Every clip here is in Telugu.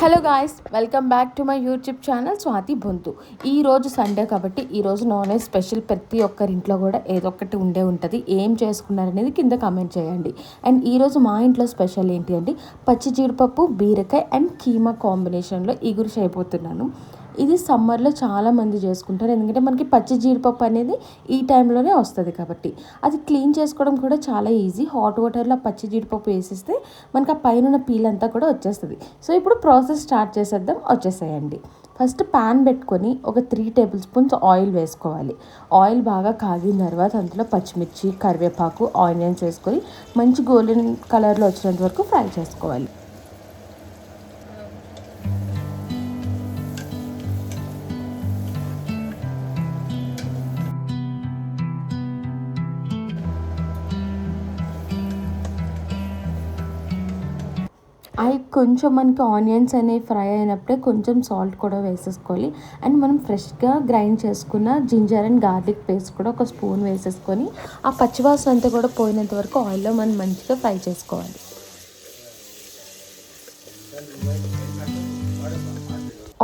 Hello guys welcome back to my YouTube channel Swathi Bonthu ఈరోజు సండే కాబట్టి ఈరోజు నాన్ వెజ్ స్పెషల్ ప్రతి ఒక్కరింట్లో కూడా ఏదో ఒకటి ఉండే ఉంటుంది. ఏం చేసుకున్నారనేది కింద కామెంట్ చేయండి. అండ్ ఈరోజు మా ఇంట్లో స్పెషల్ ఏంటి అంటే పచ్చి జీడిపప్పు బీరకాయ అండ్ కీమా కాంబినేషన్లో ఇగురు చేయబోతున్నాను ఇది సమ్మర్లో చాలామంది చేసుకుంటారు. ఎందుకంటే మనకి పచ్చి జీడిపప్పు అనేది ఈ టైంలోనే వస్తుంది కాబట్టి. అది క్లీన్ చేసుకోవడం కూడా చాలా ఈజీ. హాట్ వాటర్లో పచ్చి జీడిపప్పు వేసేస్తే మనకి ఆ పైన పీల్ అంతా కూడా వచ్చేస్తుంది. సో ఇప్పుడు ప్రాసెస్ స్టార్ట్ చేసేద్దాం. వచ్చేసేయండి. ఫస్ట్ ప్యాన్ పెట్టుకొని ఒక త్రీ టేబుల్ స్పూన్స్ ఆయిల్ వేసుకోవాలి. ఆయిల్ బాగా కాగిన తర్వాత అందులో పచ్చిమిర్చి కరివేపాకు ఆనియన్స్ వేసుకొని మంచి గోల్డెన్ కలర్లో వచ్చినంత వరకు ఫ్రై చేసుకోవాలి. అవి కొంచెం మనకి ఆనియన్స్ అనేవి ఫ్రై అయినప్పుడే కొంచెం సాల్ట్ కూడా వేసేసుకోవాలి. అండ్ మనం ఫ్రెష్గా గ్రైండ్ చేసుకున్న జింజర్ అండ్ గార్లిక్ పేస్ట్ కూడా ఒక స్పూన్ వేసేసుకొని ఆ పచ్చివాసన అంతా కూడా పోయినంత వరకు ఆయిల్లో మనం మంచిగా ఫ్రై చేసుకోవాలి.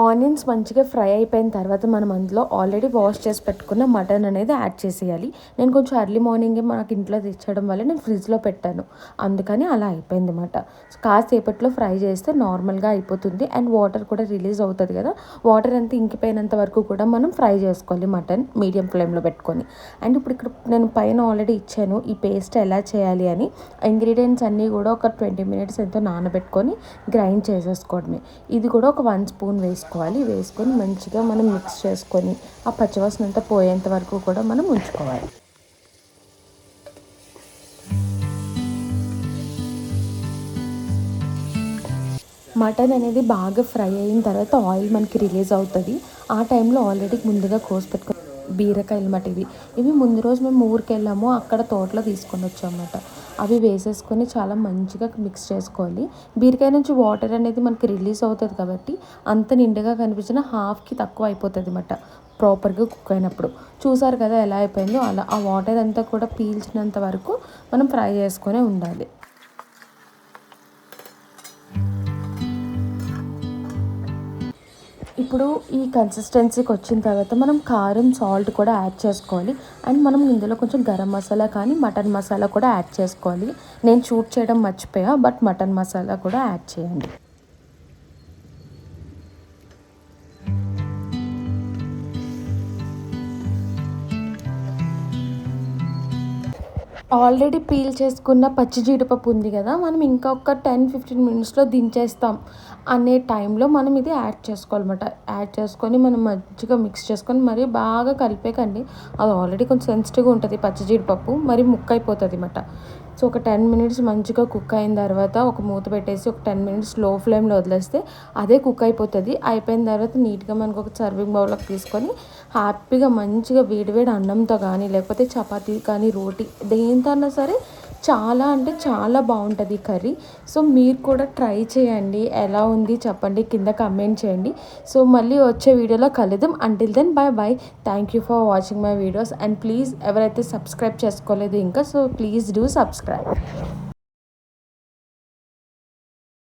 ఆనియన్స్ మంచిగా ఫ్రై అయిపోయిన తర్వాత మనం అందులో ఆల్రెడీ వాష్ చేసి పెట్టుకున్న మటన్ అనేది యాడ్ చేసేయాలి. నేను కొంచెం ఎర్లీ మార్నింగే మనకి ఇంట్లో తెచ్చడం వల్ల నేను ఫ్రిడ్జ్లో పెట్టాను. అందుకని అలా అయిపోయింది అనమాట కాసేపట్లో ఫ్రై చేస్తే నార్మల్గా అయిపోతుంది. అండ్ వాటర్ కూడా రిలీజ్ అవుతుంది కదా. వాటర్ అంతా ఇంకిపోయినంత వరకు కూడా మనం ఫ్రై చేసుకోవాలి మటన్ మీడియం ఫ్లేమ్లో పెట్టుకొని. అండ్ ఇప్పుడు ఇక్కడ నేను పైన ఆల్రెడీ ఇచ్చాను ఈ పేస్ట్ ఎలా చేయాలి అని. ఇంగ్రీడియంట్స్ అన్నీ కూడా ఒక ట్వంటీ మినిట్స్ ఎంతో నానబెట్టుకొని గ్రైండ్ చేసేసుకోవడమే. ఇది కూడా ఒక వన్ స్పూన్ వేసి వేసుకోవాలి వేసుకొని మంచిగా మనం మిక్స్ చేసుకొని ఆ పచ్చివాసన అంతా పోయేంత వరకు కూడా మనం ఉంచుకోవాలి. మటన్ అనేది బాగా ఫ్రై అయిన తర్వాత ఆయిల్ మనకి రిలీజ్ అవుతుంది. ఆ టైంలో ఆల్రెడీ ముందుగా కోసి పెట్టుకుని బీరకాయలు మాట ఇవి. ఇవి ముందు రోజు మేము ఊరికి వెళ్ళాము అక్కడ తోటలో తీసుకొని వచ్చామన్నమాట. అవి వేసేసుకొని చాలా మంచిగా మిక్స్ చేసుకోవాలి. బీరకాయ నుంచి వాటర్ అనేది మనకి రిలీజ్ అవుతుంది కాబట్టి అంత నిండుగా కనిపించిన హాఫ్కి తక్కువ అయిపోతుంది అన్నమాట ప్రాపర్గా కుక్ అయినప్పుడు. చూసారు కదా ఎలా అయిపోయిందో? అలా ఆ వాటర్ అంతా కూడా పీల్చినంత వరకు మనం ఫ్రై చేసుకొని ఉండాలి. ఇప్పుడు ఈ కన్సిస్టెన్సీకి వచ్చిన తర్వాత మనం కారం సాల్ట్ కూడా యాడ్ చేసుకోవాలి. అండ్ మనం ఇందులో కొంచెం గరం మసాలా కానీ మటన్ మసాలా కూడా యాడ్ చేసుకోవాలి. నేను షూట్ చేయడం మర్చిపోయా బట్ మటన్ మసాలా కూడా యాడ్ చేయండి. ఆల్రెడీ పీల్ చేసుకున్న పచ్చి జీడిపప్పు ఉంది కదా మనం ఇంకా ఒక టెన్ ఫిఫ్టీన్ మినిట్స్లో దించేస్తాం అనే టైంలో మనం ఇది యాడ్ చేసుకోవాలన్నమాట. యాడ్ చేసుకొని మనం మంచిగా మిక్స్ చేసుకొని మరి బాగా కలిపేకండి. అది ఆల్రెడీ కొంచెం సెన్సిటివ్గా ఉంటుంది పచ్చి జీడిపప్పు మరి ముక్క అయిపోతుంది అన్నమాట. సో ఒక టెన్ మినిట్స్ మంచిగా కుక్ అయిన తర్వాత ఒక మూత పెట్టేసి ఒక టెన్ మినిట్స్లో ఫ్లేమ్లో వదిలేస్తే అదే కుక్ అయిపోతుంది. అయిపోయిన తర్వాత నీట్గా మనకు ఒక సర్వింగ్ బౌల్లోకి తీసుకొని హ్యాపీగా మంచిగా వేడివేడి అన్నంతో కానీ లేకపోతే చపాతీ కానీ రోటీ దేంతో అన్నా సరే చాలా అంటే చాలా బాగుంటుంది కర్రీ. సో మీరు కూడా ట్రై చేయండి. ఎలా ఉంది చెప్పండి. కింద కమెంట్ చేయండి. సో మళ్ళీ వచ్చే వీడియోలో కలుద్దాం. Until then bye bye thank you for watching my videos and please ఎవరైతే సబ్స్క్రైబ్ చేసుకోలేదు ఇంకా సో ప్లీజ్ డూ సబ్స్క్రైబ్